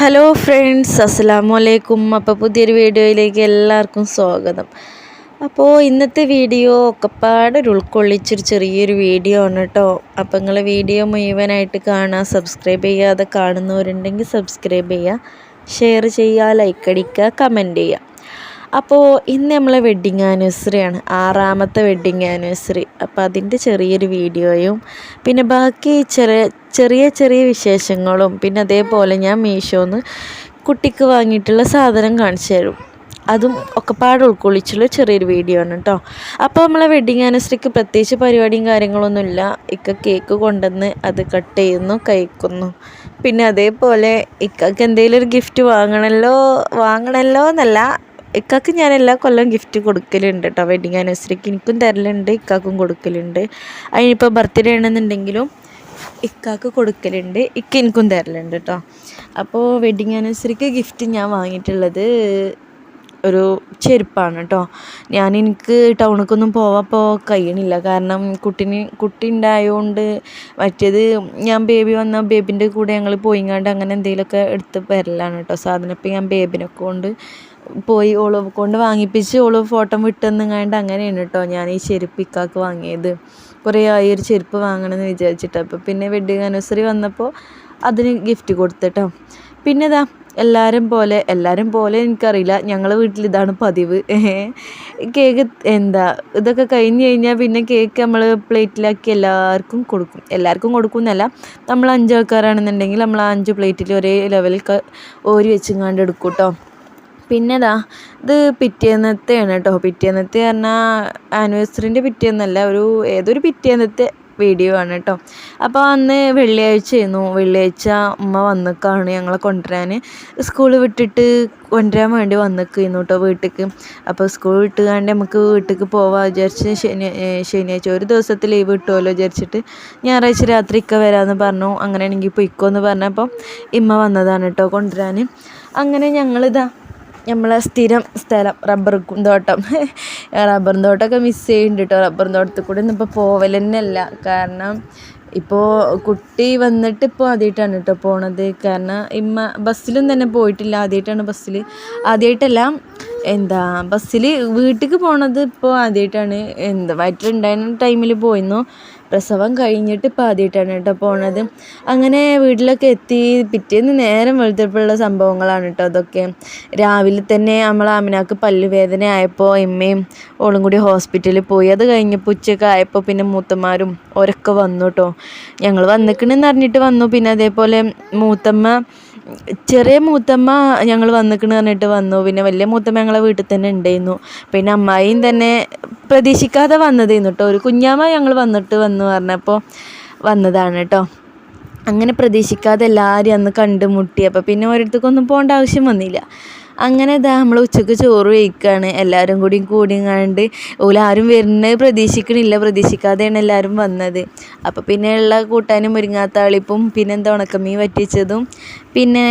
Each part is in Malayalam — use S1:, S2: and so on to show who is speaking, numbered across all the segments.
S1: ഹലോ ഫ്രണ്ട്സ് അസ്സലാമു അലൈക്കും അപ്പോൾ പുതിയൊരു വീഡിയോയിലേക്ക് എല്ലാവർക്കും സ്വാഗതം. അപ്പോൾ ഇന്നത്തെ വീഡിയോ ഒക്കെപ്പാടെ ഒരു ഉൾക്കൊള്ളിച്ചൊരു ചെറിയൊരു വീഡിയോ ആണ് കേട്ടോ അപ്പോൾ നിങ്ങൾ വീഡിയോ മുഴുവനായിട്ട് കാണുക സബ്സ്ക്രൈബ് ചെയ്യാതെ കാണുന്നവരുണ്ടെങ്കിൽ സബ്സ്ക്രൈബ് ചെയ്യുക ഷെയർ ചെയ്യുക ലൈക്ക് അടിക്കുക കമന്റ് ചെയ്യുക. അപ്പോൾ ഇന്ന് നമ്മളെ വെഡ്ഡിങ് ആനിവേഴ്സറിയാണ് ആറാമത്തെ വെഡ്ഡിങ് ആനിവേഴ്സറി അപ്പോൾ അതിന്റെ ചെറിയൊരു വീഡിയോയും പിന്നെ ബാക്കി ചെറിയ ചെറിയ ചെറിയ വിശേഷങ്ങളും പിന്നെ അതേപോലെ ഞാൻ മീഷോന്ന് കുട്ടിക്ക് വാങ്ങിയിട്ടുള്ള സാധനം കാണിച്ചു തരും. അതും ഒക്കെപ്പാട് ഉൾക്കൊള്ളിച്ചുള്ള ചെറിയൊരു വീഡിയോ ആണ് കേട്ടോ അപ്പോൾ നമ്മളെ വെഡിങ് ആനിവേഴ്സറിക്ക് പ്രത്യേകിച്ച് പരിപാടിയും കാര്യങ്ങളൊന്നുമില്ല ഇക്ക കേക്ക് കൊണ്ടുവന്ന് അത് കട്ട് ചെയ്യുന്നു കഴിക്കുന്നു. പിന്നെ അതേപോലെ ഇക്കക്ക് എന്തെങ്കിലും ഒരു ഗിഫ്റ്റ് വാങ്ങണല്ലോ വാങ്ങണല്ലോ എന്നല്ല ഇക്കാക്ക് ഞാൻ എല്ലാ കൊല്ലം ഗിഫ്റ്റ് കൊടുക്കലുണ്ട് കേട്ടോ വെഡിങ് ആനിവേഴ്സറിക്ക് എനിക്കും തരലുണ്ട് ഇക്കാക്കും കൊടുക്കലുണ്ട്. അതിനിപ്പോൾ ബർത്ത്ഡേ ആണെന്നുണ്ടെങ്കിലും ഇക്കാക്ക് കൊടുക്കലുണ്ട് ഇക്ക എനിക്കും തരലുണ്ട് കേട്ടോ അപ്പോൾ വെഡിങ് ആനിവേഴ്സറിക്ക് ഗിഫ്റ്റ് ഞാൻ വാങ്ങിയിട്ടുള്ളത് ഒരു ചെരുപ്പാണ് കേട്ടോ ഞാൻ എനിക്ക് ടൗണിലേക്കൊന്നും പോവാപ്പോൾ കഴിയണില്ല. കാരണം കുട്ടിന് കുട്ടി ഉണ്ടായതുകൊണ്ട് മറ്റേത് ഞാൻ ബേബി വന്ന ബേബിന്റെ കൂടെ ഞങ്ങൾ പോയിങ്ങാണ്ട് അങ്ങനെ എന്തെങ്കിലുമൊക്കെ എടുത്ത് വരലാണ് കേട്ടോ സാധനം ഇപ്പം ഞാൻ ബേബിനൊക്കെ കൊണ്ട് പോയി ഓൾ കൊണ്ട് വാങ്ങിപ്പിച്ച് ഓൾ ഫോട്ടോ വിട്ടെന്നുങ്ങാണ്ട് അങ്ങനെയാണ് കേട്ടോ ഞാൻ ഈ ചെരുപ്പ് ഇക്കാക്ക് വാങ്ങിയത്. കുറേ ആയി ഒരു ചെരുപ്പ് വാങ്ങണമെന്ന് വിചാരിച്ചിട്ട്. അപ്പോൾ പിന്നെ വെഡിങ് ആനിവേഴ്സറി വന്നപ്പോൾ അതിന് ഗിഫ്റ്റ് കൊടുത്തിട്ടോ. പിന്നെ ഇതാ എല്ലാവരും പോലെ എല്ലാവരും പോലെ എനിക്കറിയില്ല. ഞങ്ങളെ വീട്ടിൽ ഇതാണ് പതിവ്. കേക്ക് എന്താ ഇതൊക്കെ കഴിഞ്ഞ് കഴിഞ്ഞാൽ പിന്നെ കേക്ക് നമ്മൾ പ്ലേറ്റിലാക്കി എല്ലാവർക്കും കൊടുക്കും. എല്ലാവർക്കും കൊടുക്കും എന്നല്ല നമ്മൾ അഞ്ചാൾക്കാരാണെന്നുണ്ടെങ്കിൽ നമ്മൾ അഞ്ച് പ്ലേറ്റിൽ ഒരേ ലെവലിൽ ഓരി വെച്ചും കണ്ടെടുക്കും കേട്ടോ പിന്നെ ഇതാ ഇത് പിറ്റേന്നത്തെയാണ് കേട്ടോ പിറ്റേന്നത്തെ പറഞ്ഞാൽ ആനിവേഴ്സറിന്റെ പിറ്റേന്നല്ല ഒരു ഏതൊരു പിറ്റേന്നത്തെ വീഡിയോ ആണ് കേട്ടോ അപ്പോൾ അന്ന് വെള്ളിയാഴ്ച ആയിരുന്നു വെള്ളിയാഴ്ച ഉമ്മ വന്നിക്കാണ് ഞങ്ങളെ കൊണ്ടുവരാൻ സ്കൂൾ വിട്ടിട്ട് കൊണ്ടുവരാൻ വേണ്ടി വന്നിക്കുന്നു കേട്ടോ വീട്ടിലേക്ക് അപ്പോൾ സ്കൂൾ വിട്ടുകാണ്ട് നമുക്ക് വീട്ടിലേക്ക് പോവാം വിചാരിച്ച് ശനി ശനിയാഴ്ച ഒരു ദിവസത്തെ ലീവ് കിട്ടുമല്ലോ വിചാരിച്ചിട്ട് ഞായറാഴ്ച രാത്രി വരാമെന്ന് പറഞ്ഞു. അങ്ങനെയാണെങ്കിൽ പൊയ്ക്കോ എന്ന് പറഞ്ഞപ്പോൾ ഇമ്മ വന്നതാണ് കേട്ടോ കൊണ്ടുവരാൻ അങ്ങനെ ഞങ്ങളിതാ നമ്മളെ സ്ഥിരം സ്ഥലം റബ്ബർ തോട്ടം. റബ്ബർ തോട്ടമൊക്കെ മിസ് ചെയ്യുന്നുണ്ട് കേട്ടോ റബ്ബർ തോട്ടത്തിൽ കൂടെ ഒന്നും ഇപ്പോൾ പോവൽ തന്നെയല്ല. കാരണം ഇപ്പോൾ കുട്ടി വന്നിട്ട് ഇപ്പോൾ ആദ്യമായിട്ടാണ് കേട്ടോ പോണത്. കാരണം ഇമ്മ ബസ്സിലും തന്നെ പോയിട്ടില്ല. ആദ്യമായിട്ടാണ് ബസ്സിൽ ആദ്യമായിട്ടല്ല എന്താ ബസ്സിൽ വീട്ടിലേക്ക് പോണത് ഇപ്പോൾ ആദ്യമായിട്ടാണ് എന്താ വയറ്റിലുണ്ടായിരുന്ന ടൈമിൽ പോയിരുന്നു. പ്രസവം കഴിഞ്ഞിട്ട് ഇപ്പോൾ ആദ്യമായിട്ടാണ് കേട്ടോ പോണത്. അങ്ങനെ വീട്ടിലൊക്കെ എത്തി പിറ്റേന്ന് നേരം വെളുത്തപ്പോഴുള്ള സംഭവങ്ങളാണ് കേട്ടോ അതൊക്കെ. രാവിലെ തന്നെ നമ്മൾ ആമിനാക്ക് പല്ല് വേദന ആയപ്പോൾ എമ്മയും ഓളും കൂടി ഹോസ്പിറ്റലിൽ പോയി. അത് കഴിഞ്ഞപ്പോൾ ഉച്ചയൊക്കെ ആയപ്പോൾ പിന്നെ മൂത്തന്മാരും ഓരൊക്കെ വന്നു കേട്ടോ. ഞങ്ങൾ വന്നിക്കണെന്ന് അറിഞ്ഞിട്ട് വന്നു. പിന്നെ അതേപോലെ മൂത്തമ്മ ചെറിയ മൂത്തമ്മ ഞങ്ങൾ വന്നിക്കണ് പറഞ്ഞിട്ട് വന്നു. പിന്നെ വലിയ മൂത്തമ്മ ഞങ്ങളെ വീട്ടിൽ തന്നെ ഉണ്ടായിരുന്നു. പിന്നെ അമ്മായിയും തന്നെ പ്രതീക്ഷിക്കാതെ വന്നതായിരുന്നു കേട്ടോ ഒരു കുഞ്ഞാമ്മ ഞങ്ങൾ വന്നിട്ട് വന്നു പറഞ്ഞപ്പോൾ വന്നതാണ് കേട്ടോ അങ്ങനെ പ്രതീക്ഷിക്കാതെ എല്ലാവരും അന്ന് കണ്ടുമുട്ടി. അപ്പോൾ പിന്നെ ഒരിടത്തേക്കൊന്നും പോകേണ്ട ആവശ്യം വന്നില്ല. അങ്ങനെ ഇതാ നമ്മൾ ഉച്ചയ്ക്ക് ചോറ് കഴിക്കുകയാണ് എല്ലാവരും കൂടി കൂടിങ്ങാണ്ട് ഓലാരും വരുന്നത് പ്രതീക്ഷിക്കണില്ല. പ്രതീക്ഷിക്കാതെയാണ് എല്ലാവരും വന്നത്. അപ്പോൾ പിന്നെ ഉള്ള കൂട്ടാനും മുരിങ്ങാത്താളിപ്പും പിന്നെന്താ ഉണക്കമീൻ വറ്റിച്ചതും. പിന്നെ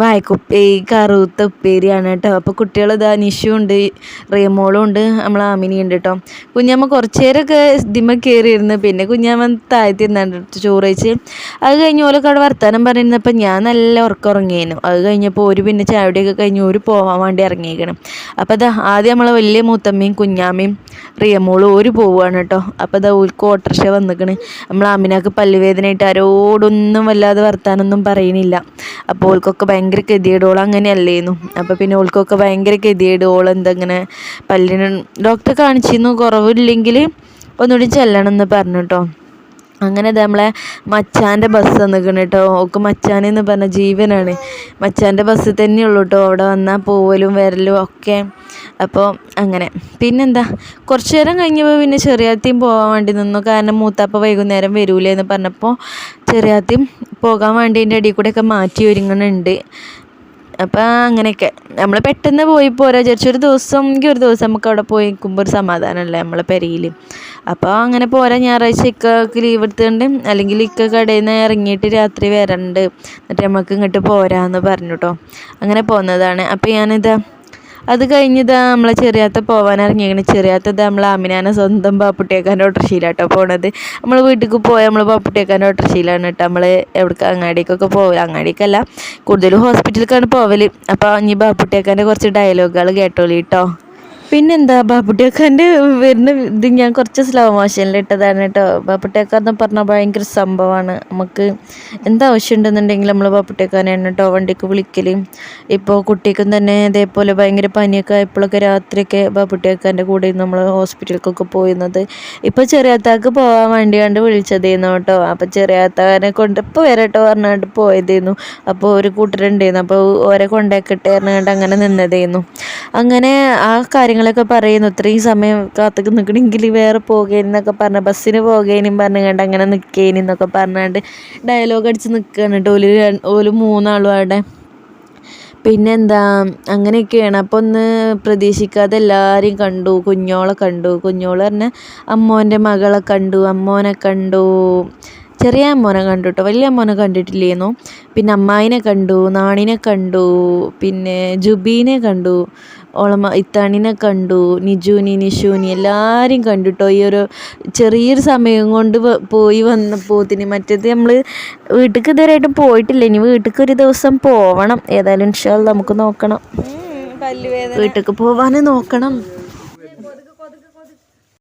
S1: വായക്കുപ്പേരി കറുത്ത ഉപ്പേരിയാണ് കേട്ടോ. അപ്പോൾ കുട്ടികൾ ഇതാ നിഷുണ്ട് റേമോളും ഉണ്ട് നമ്മൾ ആമിനി ഉണ്ട് കേട്ടോ. കുഞ്ഞമ്മ കുറച്ച് നേരമൊക്കെ ഇതിമ്മ കയറിയിരുന്നു പിന്നെ കുഞ്ഞമ്മ താഴ്ത്തിരുന്നാണ് ചോറ് വെച്ച് അത് കഴിഞ്ഞ് ഓലൊക്കെ അവിടെ വർത്താനം പറഞ്ഞിരുന്നപ്പോൾ ഞാൻ നല്ല ഉറക്കം ഉറങ്ങിയേനു അത് കഴിഞ്ഞപ്പോൾ ഒരു പിന്നെ ചാവടിയൊക്കെ കഴിഞ്ഞ് ഒരു പോകാൻ വേണ്ടി ഇറങ്ങിയിരിക്കണം അപ്പോൾ അതാ ആദ്യം നമ്മളെ വലിയ മൂത്തമ്മയും കുഞ്ഞാമ്മയും റിയമോളും ഒരു പോവുകയാണ് കേട്ടോ. അപ്പോൾ അതാ ഓൽക്ക് ഓട്ടർഷ വന്നിക്കണ്. നമ്മൾ ആമിനാക്ക് പല്ലുവേദനയായിട്ട് ആരോടൊന്നും വല്ലാതെ വർത്താനൊന്നും പറയുന്നില്ല അപ്പോൾ ഓൾക്കൊക്കെ ഭയങ്കര ഗതികേട്. അങ്ങനെ അങ്ങനെയല്ലേന്നു. അപ്പോൾ പിന്നെ ഓൾക്കൊക്കെ ഭയങ്കര ഗതികേട്. ഓൾ എന്തെങ്ങനെ പല്ലിന് ഡോക്ടറെ കാണിച്ചിരുന്നു. കുറവില്ലെങ്കിൽ ഒന്നുകൂടി ചെല്ലണം എന്ന് പറഞ്ഞു കേട്ടോ അങ്ങനെ നമ്മളെ മച്ചാന്റെ ബസ് വന്നിക്കണം കേട്ടോ ഓക്ക് മച്ചാൻ എന്ന് പറഞ്ഞ ജീവനാണ്. മച്ചാന്റെ ബസ് തന്നെയുള്ളൂ കേട്ടോ അവിടെ വന്നാൽ പോവലും വരലും ഒക്കെ. അപ്പോൾ അങ്ങനെ. പിന്നെന്താ? കുറച്ച് നേരം കഴിഞ്ഞപ്പോൾ പിന്നെ ചെറിയാത്തിയും പോകാൻ വേണ്ടി നിന്നു. കാരണം മൂത്താപ്പ വൈകുന്നേരം വരൂലേ എന്ന് പറഞ്ഞപ്പോൾ ചെറിയാത്തിയും പോകാൻ വേണ്ടി എന്റെ അടിയിൽ കൂടെയൊക്കെ മാറ്റി ഒരുങ്ങുന്നുണ്ട് അപ്പം അങ്ങനെയൊക്കെ. നമ്മൾ പെട്ടെന്ന് പോയി പോരാ വിചാരിച്ചു ഒരു ദിവസം എങ്കിൽ ഒരു ദിവസം നമുക്ക് അവിടെ പോയി നിൽക്കുമ്പോൾ ഒരു സമാധാനമല്ലേ നമ്മളെ പെരയിൽ അപ്പോൾ അങ്ങനെ പോരാ ഞായറാഴ്ച ഇക്കക്ക് ലീവ് എടുത്തുകൊണ്ട് അല്ലെങ്കിൽ ഇക്ക കടയിൽ നിന്ന് ഇറങ്ങിയിട്ട് രാത്രി വരണ്ട്. എന്നിട്ട് നമുക്ക് ഇങ്ങോട്ട് പോരാന്ന് പറഞ്ഞു കേട്ടോ അങ്ങനെ പോകുന്നതാണ് അപ്പോൾ ഞാനിത് അത് കഴിഞ്ഞത് നമ്മളെ ചെറിയാത്ത പോകാൻ ഇറങ്ങിയാണ് ചെറിയാത്തത് നമ്മളെ അമിനാനെ സ്വന്തം പാപ്പുട്ടിയേക്കാന്റെ ഓട്ടർഷീലാട്ടോ പോണത്. നമ്മൾ വീട്ടിലേക്ക് പോയാൽ നമ്മൾ പാപ്പുട്ടിയേക്കാന്റെ ഓട്ടർഷീലാണ് കേട്ടോ നമ്മൾ എവിടേക്ക് അങ്ങാടിക്കൊക്കെ പോവുക അങ്ങാടിക്കല്ല കൂടുതലും ഹോസ്പിറ്റലിലേക്കാണ് പോവൽ. അപ്പോൾ ഇനി ബാപ്പുട്ടിയേക്കാന്റെ കുറച്ച് ഡയലോഗുകൾ കേട്ടോളി കേട്ടോ പിന്നെന്താ ബാപ്പുട്ടിയക്കാന്റെ വരുന്ന ഇത് ഞാൻ കുറച്ച് സ്ലോ മോഷനിൽ ഇട്ടതാണ് കേട്ടോ. ബാപ്പുട്ടിയൊക്കെ എന്ന് പറഞ്ഞാൽ ഭയങ്കര സംഭവമാണ് നമുക്ക് എന്താ ആവശ്യം ഉണ്ടെന്നുണ്ടെങ്കിൽ നമ്മൾ ബാപ്പുട്ടിയക്കാനാണ് കേട്ടോ വണ്ടിക്ക് വിളിക്കൽ ഇപ്പോൾ കുട്ടിക്കും തന്നെ ഇതേപോലെ ഭയങ്കര പനിയൊക്കെ ആയപ്പോഴൊക്കെ രാത്രിയൊക്കെ ബാപ്പുട്ടിയക്കാന്റെ കൂടെ നമ്മൾ ഹോസ്പിറ്റലിലേക്കൊക്കെ പോയിരുന്നത്. ഇപ്പോൾ ചെറിയാത്താക്ക് പോകാൻ വേണ്ടി കണ്ട് വിളിച്ചതേന്നു കേട്ടോ. അപ്പോൾ ചെറിയാത്താനെ കൊണ്ട് ഇപ്പോൾ വരട്ടോ പറഞ്ഞുകൊണ്ട് പോയതേന്നു. അപ്പോൾ ഒരു കൂട്ടരുണ്ടായിരുന്നു. അപ്പോൾ ഓരെ കൊണ്ടാക്കട്ടെ പറഞ്ഞുകൊണ്ട് അങ്ങനെ നിന്നതേന്നു. അങ്ങനെ ആ കാര്യങ്ങളൊക്കെ പറയുന്നു. ഇത്രയും സമയം കാത്തു നിൽക്കണമെങ്കിൽ വേറെ പോകേനെന്നൊക്കെ പറഞ്ഞ. ബസ്സിന് പോകേനും പറഞ്ഞുകൊണ്ട് അങ്ങനെ നിൽക്കേനും എന്നൊക്കെ പറഞ്ഞുകൊണ്ട് ഡയലോഗ് അടിച്ച് നിൽക്കുകയാണ് കേട്ടോ. ഓൽ ഒരു മൂന്നാളും അവിടെ. പിന്നെന്താ അങ്ങനെയൊക്കെയാണ്. അപ്പോൾ ഒന്ന് പ്രതീക്ഷിക്കാതെ എല്ലാവരെയും കണ്ടു. കുഞ്ഞോളെ കണ്ടു. കുഞ്ഞോൾ പറഞ്ഞാൽ അമ്മോന്റെ മകളെ കണ്ടു. അമ്മോനെ കണ്ടു. ചെറിയ അമ്മോനെ കണ്ടു കേട്ടോ. വലിയ അമ്മോനെ കണ്ടിട്ടില്ലേന്നു. പിന്നെ അമ്മായിനെ കണ്ടു. നാണിനെ കണ്ടു. പിന്നെ ജുബീനെ കണ്ടു. ഓളമ്മ ഇത്താണിനെ കണ്ടു നിജുനി നിഷുനി എല്ലാവരെയും കണ്ടു കേട്ടോ ഈ ഒരു ചെറിയൊരു സമയം കൊണ്ട് പോയി വന്നപ്പോത്തിന് മറ്റേത് നമ്മൾ വീട്ടിലേക്ക് ഇതുവരെയായിട്ടും പോയിട്ടില്ല. ഇനി വീട്ടിലേക്ക് ഒരു ദിവസം പോവണം. ഏതായാലും ഇൻഷാൽ നമുക്ക് നോക്കണം. വീട്ടിലേക്ക് പോവാൻ നോക്കണം.